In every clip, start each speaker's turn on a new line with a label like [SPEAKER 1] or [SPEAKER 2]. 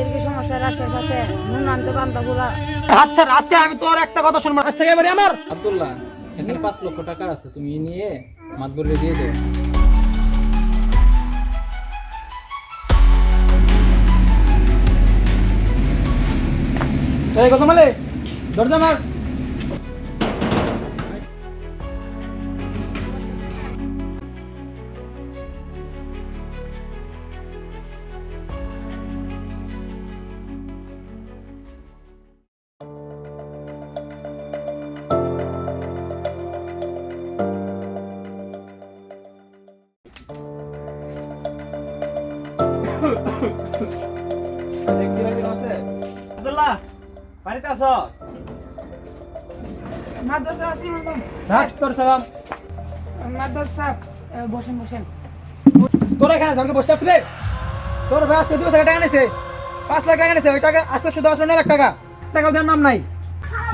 [SPEAKER 1] মাঝের কি সমস্যা আছে? নুন আনতে
[SPEAKER 2] আচ্ছা আজকে আমি তোর একটা কথা শুনব। আজ থেকে এবারে আমার
[SPEAKER 3] আব্দুল্লাহ এখানে পাঁচ লক্ষ টাকা আছে তুমি নিয়ে মাতবরে দিয়ে দেবে
[SPEAKER 2] এই কথা মালে দরজা মার। আব্দুল্লাহ বাড়িতে আসস
[SPEAKER 1] মাদর আসসালামু আলাইকুম
[SPEAKER 2] রাখ তোর সালাম
[SPEAKER 1] মাদর সাহেব এ, বসেন বসেন।
[SPEAKER 2] তোর এখানে আমাকে বসে আসলে তোর ভাই আজকে দিবস টাকা নিছে পাঁচ লাখ টাকা নিছে ওই টাকা আজকে শুধু আসলে নয় লাখ টাকা। টাকা দেওয়ার নাম নাই।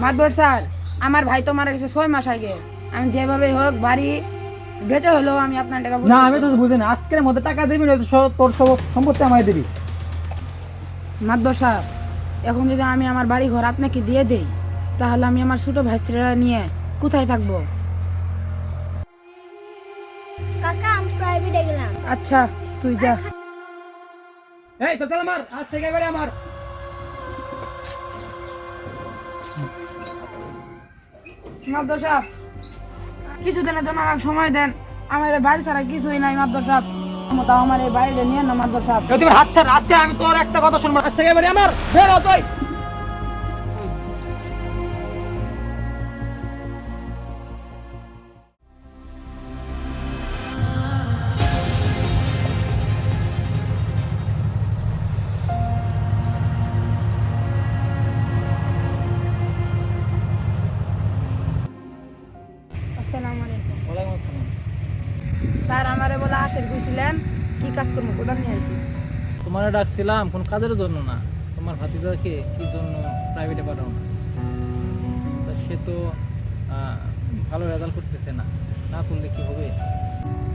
[SPEAKER 1] মাদবর স্যার আমার ভাই তো মারা গেছে ছয় মাস আগে। আমি যেভাবে হোক বাড়ি বেঁচে হলেও আমি আপনার টাকা
[SPEAKER 2] না আমি তো বুঝি না আজকের মধ্যে টাকা দিবি না তোর সব সম্পত্তি আমায় দিবি।
[SPEAKER 1] সাহেব এখন যদি আমি আমার বাড়ি ঘর আপনাকে দিয়ে দেই তাহলে আমি আমার ছোট ভাইস্ত্রীরা নিয়ে কোথায় থাকব?
[SPEAKER 4] কাকা আমি প্রাইভেটে গেলাম।
[SPEAKER 1] আচ্ছা তুই যা।
[SPEAKER 2] এই তো চল আমার আজ থেকে এবারে আমার।
[SPEAKER 1] সাহেব কিছুদিনের জন্য আমাকে সময় দেন। আমার বাড়ি ছাড়া কিছুই নাই, মাদ্রাসা। আমার এই বাড়িটা নিয়ে না
[SPEAKER 2] মাদ্রাসা। তুমি হাত ছাড়, আজকে আমি তোর একটা কথা শুনব আজ থেকে আমার, বের
[SPEAKER 1] আসসালামু আলাইকুম
[SPEAKER 3] ওয়ালাইকুম আসসালাম।
[SPEAKER 1] স্যার আমারে বলে আসের বুঝছিলেন? কি কাজ করব কোথাও নিয়ে আসি?
[SPEAKER 3] তোমার ডাকছিলাম কোন কাজের জন্য না? তোমার ভাতিজাকে কি জন্য প্রাইভেটে পাঠাও তা সে তো ভালো রেজাল্ট করতেছে না। না করলে কি হবে?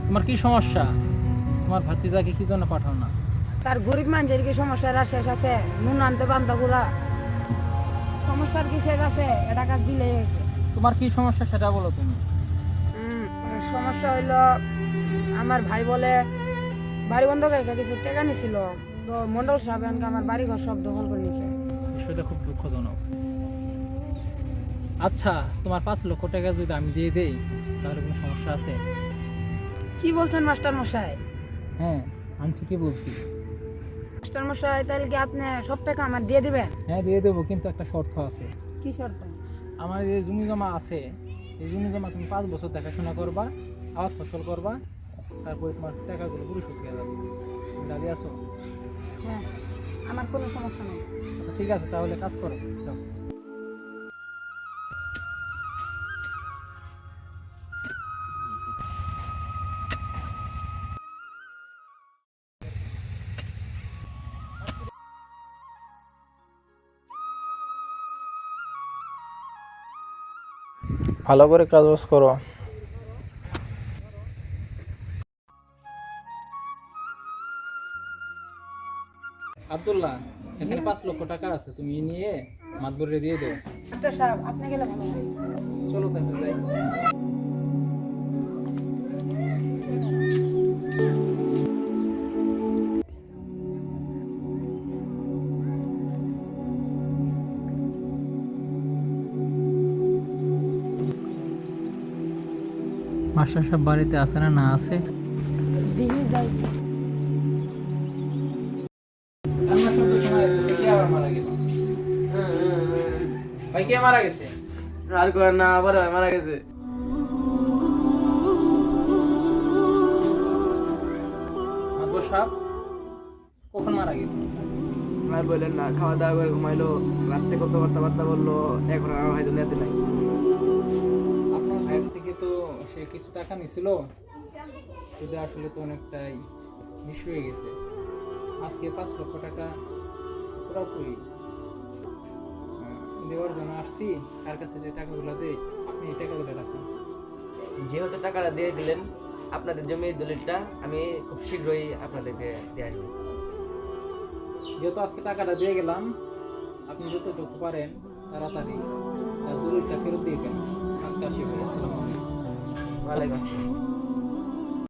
[SPEAKER 3] তোমার কি সমস্যা? তোমার ভাতিজাকে কি জন্য পাঠাও না?
[SPEAKER 1] তার গরিব মানুষের কি সমস্যার আর শেষ আছে। নুন আনতে পান্তা গুড়া। সমস্যার কি শেষ আছে? এটা কাজ দিলে হয়েছে।
[SPEAKER 3] তোমার কি সমস্যা সেটা বলো তুমি।
[SPEAKER 1] সমস্যা হইল আমার ভাই বলে বাড়ি বন্ধ রেখে কিছু টাকা নিছিল। তো মন্ডল সাহেব আমাকে আমার বাড়ি ঘর সব দখল করে নিছে।
[SPEAKER 3] বিষয়টা খুব দুঃখজনক। আচ্ছা তোমার পাঁচ লক্ষ টাকা যদি আমি দিয়ে দেই তাহলে কোনো সমস্যা আছে?
[SPEAKER 1] কি বলছেন মাস্টার মশাই?
[SPEAKER 3] হ্যাঁ আমি ঠিকই বলছি।
[SPEAKER 1] মাস্টার মশাই তাহলে কি আপনি সব টাকা আমার দিয়ে দিবেন?
[SPEAKER 3] হ্যাঁ দিয়ে দেবো কিন্তু একটা শর্ত আছে।
[SPEAKER 1] কি শর্ত?
[SPEAKER 3] আমার যে জমি জমা আছে এই জন্য জমা তুমি পাঁচ বছর দেখাশোনা করবা আবার ফসল করবা তারপরে তোমার টাকাগুলো পরিশোধ হয়ে যাবে তুমি রাজি আছো
[SPEAKER 1] হ্যাঁ আমার কোনো সমস্যা নেই।
[SPEAKER 3] আচ্ছা ঠিক আছে তাহলে কাজ করো। যাও। ভালো করে কাজ বাজ করো। আব্দুল্লাহ এখানে পাঁচ লক্ষ টাকা আছে তুমি নিয়ে মাতবরে দিয়ে দেও।
[SPEAKER 1] মাস্টার সাহেব আপনি গেলে ভালো
[SPEAKER 3] চলো তাহলে যাই। মাস্টার সাহেব বাড়িতে আছে না না আছে? ভাই কে মারা গেছে?
[SPEAKER 5] আর করে না আবার মারা গেছে।
[SPEAKER 3] মাতবর কখন মারা গেছে?
[SPEAKER 5] আর বললেন না খাওয়া দাওয়া করে ঘুমাইলো রাত্রে কত কথাবার্তা বলল এখন আমার হয়তো নেতে নাই।
[SPEAKER 3] ভাইয়ের থেকে তো সে কিছু টাকা নিছিল সুদে আসলে তো অনেকটাই মিস হয়ে গেছে। আজকে পাঁচ লক্ষ টাকা পুরোপুরি দেওয়ার জন্য আসছি তার কাছে যে টাকাগুলো দেয় আপনি এই টাকাগুলো রাখুন।
[SPEAKER 5] যেহেতু টাকাটা দিয়ে দিলেন আপনাদের জমির দলিলটা আমি খুব শীঘ্রই আপনাদেরকে দিয়ে আসব।
[SPEAKER 3] যেহেতু আজকে টাকাটা দিয়ে গেলাম আপনি যতটুকু পারেন তাড়াতাড়ি তার জরুরিটা ফেরত দিয়ে গেলেন আজকে আসি ভাই আসসালামু আলাইকুম।